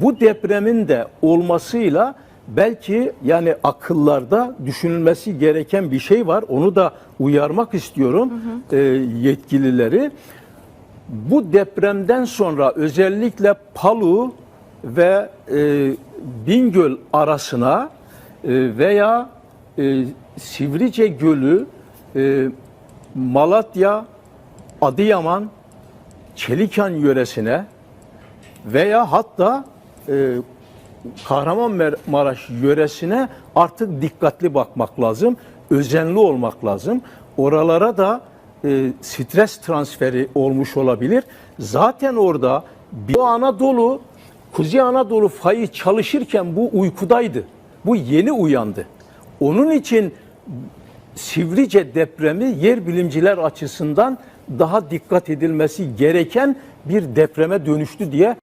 Bu depremin de olmasıyla belki yani akıllarda düşünülmesi gereken bir şey var. Onu da uyarmak istiyorum e, yetkilileri. Bu depremden sonra özellikle Palu ve e, Bingöl arasına e, veya e, Sivrice Gölü, e, Malatya, Adıyaman, Çelikan yöresine veya hatta e, Kahramanmaraş yöresine artık dikkatli bakmak lazım. Özenli olmak lazım. Oralara da e, stres transferi olmuş olabilir. Zaten orada Doğu Anadolu, Kuzey Anadolu fayı çalışırken bu uykudaydı. Bu yeni uyandı. Onun için Sivrice depremi yer bilimciler açısından daha dikkat edilmesi gereken bir depreme dönüştü diye